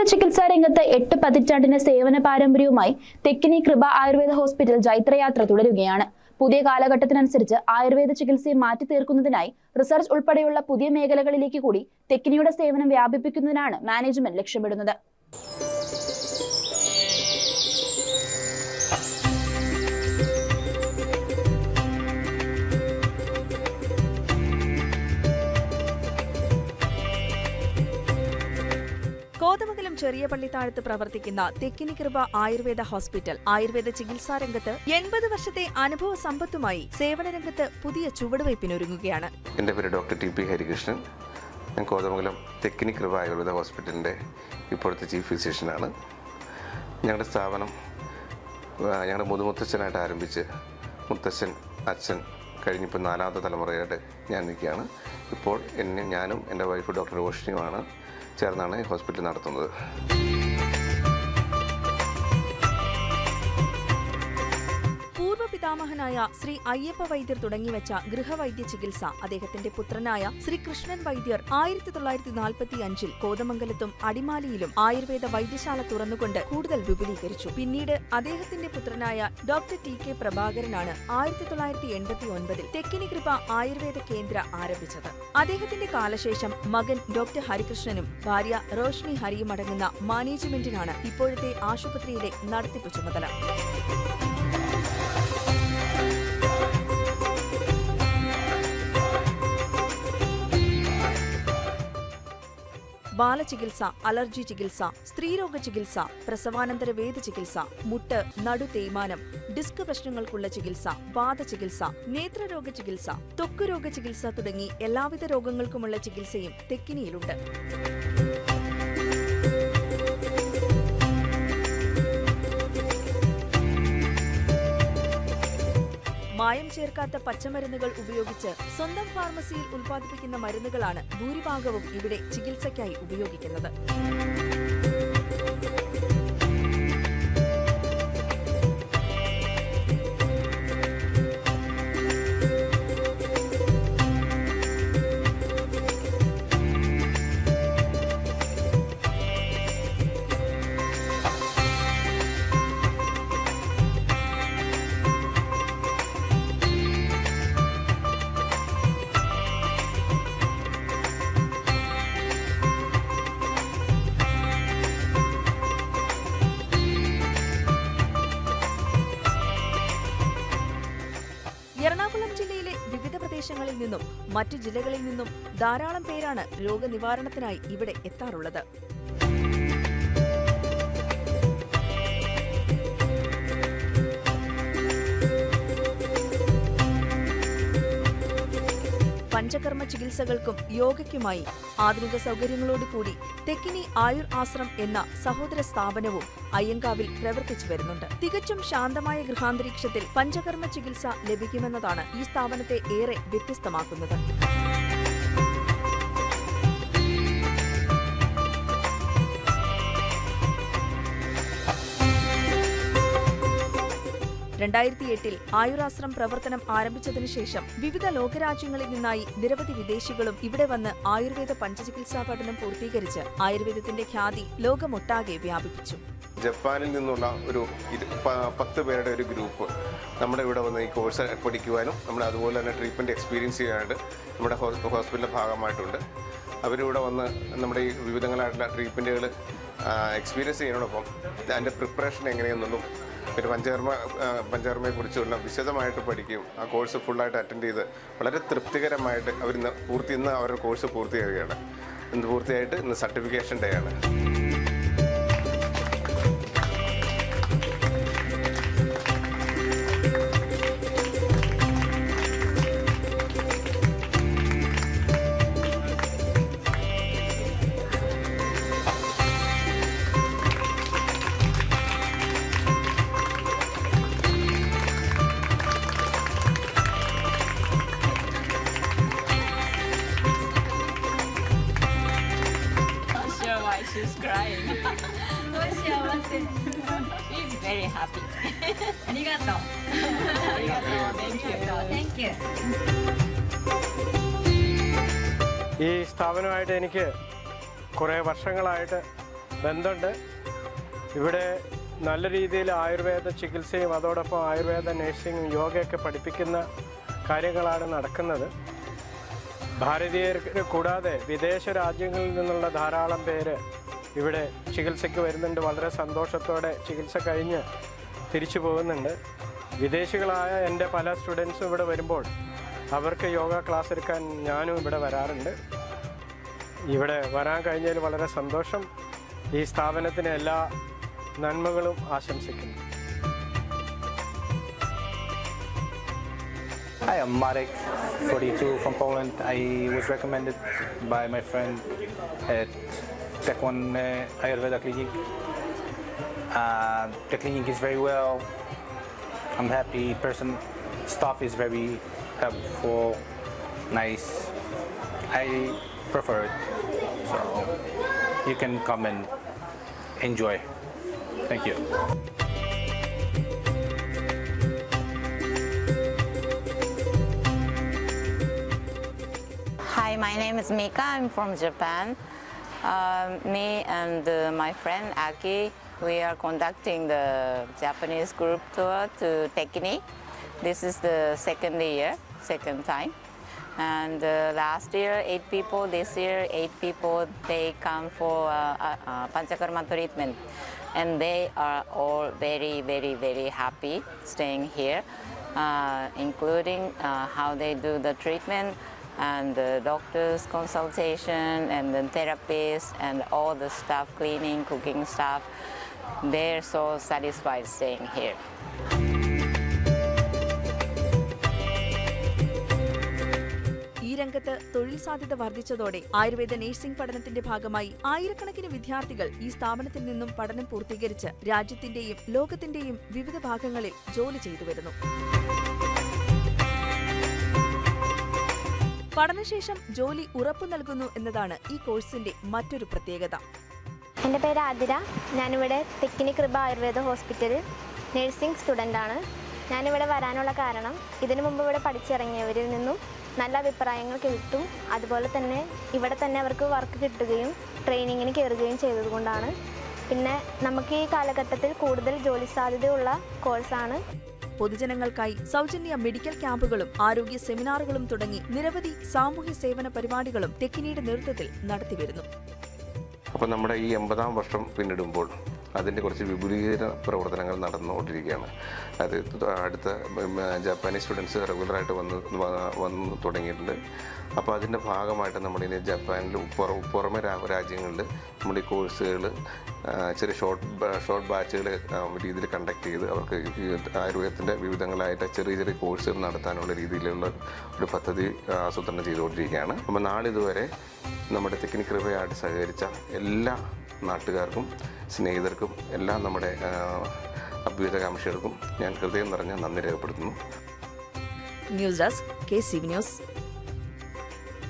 ആയുർവേദ ചികിത്സാ രംഗത്ത് എട്ട് പതിറ്റാണ്ടിന്റെ സേവന പാരമ്പര്യവുമായി തെക്കിനി കൃപ ആയുർവേദ ഹോസ്പിറ്റൽ ജൈത്രയാത്ര തുടരുകയാണ്. പുതിയ കാലഘട്ടത്തിനനുസരിച്ച് ആയുർവേദ ചികിത്സയെ മാറ്റി തീർക്കുന്നതിനായി റിസർച്ച് ഉൾപ്പെടെയുള്ള പുതിയ മേഖലകളിലേക്ക് കൂടി തെക്കിനിയുടെ സേവനം വ്യാപിപ്പിക്കുന്നതിനാണ് മാനേജ്മെന്റ് ലക്ഷ്യമിടുന്നത്. കോതമംഗലം ചെറിയ പള്ളിത്താഴത്ത് പ്രവർത്തിക്കുന്ന തെക്കിനി കൃപ ആയുർവേദ ഹോസ്പിറ്റൽ ആയുർവേദ ചികിത്സാ രംഗത്ത് എൺപത് വർഷത്തെ അനുഭവ സമ്പത്തുമായി സേവന രംഗത്ത് പുതിയ ചുവടുവയ്പ്പിനൊരുങ്ങുകയാണ്. എന്റെ പേര് ഡോക്ടർ ടി പി ഹരികൃഷ്ണൻ. ഞാൻ കോതമംഗലം തെക്കിനി കൃപ ആയുർവേദ ഹോസ്പിറ്റലിന്റെ ഇപ്പോഴത്തെ ചീഫ് ഫിസിഷ്യനാണ്. ഞങ്ങളുടെ സ്ഥാപനം ഞങ്ങളുടെ മുതുമുത്തച്ഛനായിട്ട് ആരംഭിച്ച് മുത്തച്ഛൻ അച്ഛൻ കഴിഞ്ഞിപ്പോൾ നാലാമത്തെ തലമുറയായിട്ട് ഞാൻ നിൽക്കുകയാണ്. ഇപ്പോൾ എന്നെ ഞാനും എന്റെ വൈഫ് ഡോക്ടർ റോഷിനിയുമാണ്. ചേർന്നാണ് ഹോസ്പിറ്റൽ നടത്തുന്നത്. പിതാമഹനായ ശ്രീ അയ്യപ്പ വൈദ്യർ തുടങ്ങിവെച്ച ഗൃഹവൈദ്യ ചികിത്സ അദ്ദേഹത്തിന്റെ പുത്രനായ ശ്രീ കൃഷ്ണൻ വൈദ്യർ ആയിരത്തി തൊള്ളായിരത്തി നാൽപ്പത്തി അഞ്ചിൽ കോതമംഗലത്തും അടിമാലിയിലും ആയുർവേദ വൈദ്യശാല തുറന്നുകൊണ്ട് കൂടുതൽ വിപുലീകരിച്ചു. പിന്നീട് അദ്ദേഹത്തിന്റെ പുത്രനായ ഡോക്ടർ ടി കെ പ്രഭാകരനാണ് ആയിരത്തി തൊള്ളായിരത്തി എൺപത്തി ഒൻപതിൽ തെക്കിനി കൃപ ആയുർവേദ കേന്ദ്ര ആരംഭിച്ചത്. അദ്ദേഹത്തിന്റെ കാലശേഷം മകൻ ഡോക്ടർ ഹരികൃഷ്ണനും ഭാര്യ റോഷ്നി ഹരിയും അടങ്ങുന്ന മാനേജ്മെന്റിനാണ് ഇപ്പോഴത്തെ ആശുപത്രിയിലെ നടത്തിപ്പ് ചുമതല. ബാലചികിത്സ അലർജി ചികിത്സ സ്ത്രീരോഗ ചികിത്സ പ്രസവാനന്തര വേദ ചികിത്സ മുട്ട് നടു തേയ്മാനം ഡിസ്ക് പ്രശ്നങ്ങൾക്കുള്ള ചികിത്സ വാദ ചികിത്സ നേത്രരോഗ ചികിത്സ തൊക്കുരോഗ ചികിത്സ തുടങ്ങി എല്ലാവിധ രോഗങ്ങൾക്കുമുള്ള ചികിത്സയും തെക്കിനിയിലുണ്ട്. മായം ചേർക്കാത്ത പച്ചമരുന്നുകൾ ഉപയോഗിച്ച് സ്വന്തം ഫാർമസിയിൽ ഉൽപ്പാദിപ്പിക്കുന്ന മരുന്നുകളാണ് ഭൂരിഭാഗവും ഇവിടെ ചികിത്സയ്ക്കായി ഉപയോഗിക്കുന്നത്. വിവിധ പ്രദേശങ്ങളിൽ നിന്നും മറ്റു ജില്ലകളിൽ നിന്നും ധാരാളം പേരാണ് രോഗനിവാരണത്തിനായി ഇവിടെ എത്താറുള്ളത്. പഞ്ചകർമ്മ ചികിത്സകൾക്കും യോഗയ്ക്കുമായി ആധുനിക സൗകര്യങ്ങളോടുകൂടി തെക്കിനി ആയുർ ആശ്രം എന്ന സഹോദര സ്ഥാപനവും അയ്യങ്കാവിൽ പ്രവർത്തിച്ചു വരുന്നുണ്ട്. തികച്ചും ശാന്തമായ ഗൃഹാന്തരീക്ഷത്തിൽ പഞ്ചകർമ്മ ചികിത്സ ലഭിക്കുമെന്നതാണ് ഈ സ്ഥാപനത്തെ ഏറെ വ്യത്യസ്തമാക്കുന്നത്. രണ്ടായിരത്തി എട്ടിൽ ആയുരാശ്രം പ്രവർത്തനം ആരംഭിച്ചതിനു ശേഷം വിവിധ ലോകരാജ്യങ്ങളിൽ നിന്നായി നിരവധി വിദേശികളും ഇവിടെ വന്ന് ആയുർവേദ പഞ്ചചികിത്സാ പഠനം പൂർത്തീകരിച്ച് ആയുർവേദത്തിന്റെ ഖ്യാതി ലോകമൊട്ടാകെ വ്യാപിപ്പിച്ചു. ജപ്പാനിൽ നിന്നുള്ള ഒരു ഇത് പത്ത് പേരുടെ ഒരു ഗ്രൂപ്പ് നമ്മുടെ ഇവിടെ വന്ന് ഈ കോഴ്സ് പഠിക്കുവാനും നമ്മൾ അതുപോലെ തന്നെ ട്രീറ്റ്മെന്റ് എക്സ്പീരിയൻസ് ചെയ്യാനായിട്ട് നമ്മുടെ ഹോസ്- ഹോസ്പിറ്റലിന്റെ ഭാഗമായിട്ടുണ്ട്. അവരിവിടെ വന്ന് നമ്മുടെ ഈ വിവിധങ്ങളായിട്ടുള്ള ട്രീറ്റ്മെന്റുകൾ എക്സ്പീരിയൻസ് ചെയ്യുന്നതോടൊപ്പം അതിന്റെ പ്രിപ്പറേഷൻ എങ്ങനെയെന്നുള്ളതും പിന്നെ പഞ്ചകർമ്മ പഞ്ചകർമ്മയെ പഞ്ചകർമ്മയെക്കുറിച്ചുള്ള വിശദമായിട്ട് പഠിക്കുകയും ആ കോഴ്സ് ഫുള്ളായിട്ട് അറ്റൻഡ് ചെയ്ത് വളരെ തൃപ്തികരമായിട്ട് അവർ ഇന്ന് പൂർത്തി ഇന്ന് അവരുടെ കോഴ്സ് പൂർത്തിയാവുകയാണ്. ഇന്ന് പൂർത്തിയായിട്ട് ഇന്ന് സർട്ടിഫിക്കേഷൻ ഡേ ആണ്. why she's crying. she's very happy. ありがとう。 Thank you. Thank you. ഈ സ്ഥാപനമായിട്ട് എനിക്ക് കുറേ വർഷങ്ങളായിട്ട് ബന്ധമുണ്ട് ഇവിടെ നല്ല രീതിയിൽ ആയുർവേദ ചികിത്സയും അതോടൊപ്പം ആയുർവേദ നഴ്സിംഗും യോഗയൊക്കെ പഠിപ്പിക്കുന്ന കാര്യങ്ങളാണ് നടക്കുന്നത് ഭാരതീയർ കൂടാതെ വിദേശ രാജ്യങ്ങളിൽ നിന്നുള്ള ധാരാളം പേര് ഇവിടെ ചികിത്സയ്ക്ക് വരുന്നുണ്ട്. വളരെ സന്തോഷത്തോടെ ചികിത്സ കഴിഞ്ഞ് തിരിച്ചു പോകുന്നുണ്ട്. വിദേശികളായ എന്റെ പല സ്റ്റുഡൻസും ഇവിടെ വരുമ്പോൾ അവർക്ക് യോഗ ക്ലാസ് എടുക്കാൻ ഞാനും ഇവിടെ വരാറുണ്ട്. ഇവിടെ വരാൻ കഴിഞ്ഞതിൽ വളരെ സന്തോഷം. ഈ സ്ഥാപനത്തിന് എല്ലാ നന്മകളും ആശംസിക്കുന്നു. Hi, I'm Marek, 42 from Poland. I was recommended by my friend at Tekwan uh, Ayurveda Clinic. Uh, the clinic is very well. I'm happy. Person, staff is very helpful, nice. I prefer it. So you can come and enjoy. Thank you. My name is Mika. I'm from Japan. Um, me and uh, my friend Aki, we are conducting the Japanese group tour to Tekini. This is the second year, second time. And uh, last year, eight people. This year, eight people. They come for uh, uh, uh, Panchakarma treatment, and they are all very, very, very happy staying here, uh, including uh, how they do the treatment and the doctor's consultation and the therapist and all the staff cleaning cooking staff they're so satisfied staying here. ഈ രംഗത്ത് തൊഴിൽ സാധ്യത വർദ്ധിച്ചതോടെ Ayurveda nursing പഠനത്തിന്റെ ഭാഗമായി ആയിരക്കണക്കിന് വിദ്യാർത്ഥികൾ ഈ സ്ഥാപനത്തിൽ നിന്നും പഠനം പൂർത്തീകരിച്ച് രാജ്യത്തിന്റെയും ലോകത്തിന്റെയും വിവിധ ഭാഗങ്ങളിൽ ജോലി ചെയ്തു വരുന്നു. പഠനശേഷം ജോലി ഉറപ്പു നൽകുന്നു എന്നതാണ് ഈ കോഴ്സിന്റെ മറ്റൊരു പ്രത്യേകത. എന്റെ പേര് ആതിര. ഞാനിവിടെ തെക്കിനി കൃപ ആയുർവേദ ഹോസ്പിറ്റലിൽ നഴ്സിംഗ് സ്റ്റുഡന്റാണ് ഞാനിവിടെ വരാനുള്ള കാരണം ഇതിനു മുമ്പ് ഇവിടെ പഠിച്ചിറങ്ങിയവരിൽ നിന്നും നല്ല അഭിപ്രായങ്ങൾ കിട്ടും. അതുപോലെ തന്നെ ഇവിടെ തന്നെ അവർക്ക് വർക്ക് കിട്ടുകയും ട്രെയിനിങ്ങിന് കയറുകയും ചെയ്തതുകൊണ്ടാണ്. പിന്നെ നമുക്ക് ഈ കാലഘട്ടത്തിൽ കൂടുതൽ ജോലി സാധ്യതയുള്ള കോഴ്സാണ്. പൊതുജനങ്ങൾക്കായി സൗജന്യ മെഡിക്കൽ ക്യാമ്പുകളും ആരോഗ്യ സെമിനാറുകളും തുടങ്ങി നിരവധി സാമൂഹ്യ സേവന പരിപാടികളും തെക്കിനിയുടെ നേതൃത്വത്തിൽ നടത്തിവരുന്നു. അപ്പോൾ നമ്മുടെ ഈ എൺപതാം വർഷം പിന്നിടുമ്പോൾ അതിന്റെ കുറച്ച് വിപുലീകരണ പ്രവർത്തനങ്ങൾ നടന്നുകൊണ്ടിരിക്കുകയാണ്. അത് അടുത്ത ജാപ്പാനീസ് സ്റ്റുഡൻസ് റെഗുലറായിട്ട് വന്ന് വന്ന് തുടങ്ങിയിട്ടുണ്ട്. അപ്പോൾ അതിന്റെ ഭാഗമായിട്ട് നമ്മളിനി ജപ്പാനിൽ പുറ പുറമെ രാജ്യങ്ങളിൽ നമ്മൾ ഈ കോഴ്സുകൾ ചെറിയ ഷോർട്ട് ഷോർട്ട് ബാച്ചുകൾ രീതിയിൽ കണ്ടക്ട് ചെയ്ത് അവർക്ക് ആയുർവേദത്തിന്റെ വിവിധങ്ങളായിട്ട് ചെറിയ ചെറിയ കോഴ്സുകൾ നടത്താനുള്ള രീതിയിലുള്ള ഒരു പദ്ധതി ആസൂത്രണം ചെയ്തുകൊണ്ടിരിക്കുകയാണ്. അപ്പോൾ നാളിതുവരെ നമ്മുടെ ടെക്നിക്കൽ ആയിട്ട് സഹകരിച്ച എല്ലാ നാട്ടുകാർക്കും സ്നേഹിതർക്കും എല്ലാം നമ്മുടെ അഭ്യുതകാംക്ഷികൾക്കും ഞാൻ ഹൃദയം നിറഞ്ഞ നന്ദി രേഖപ്പെടുത്തുന്നു. News desk K C news.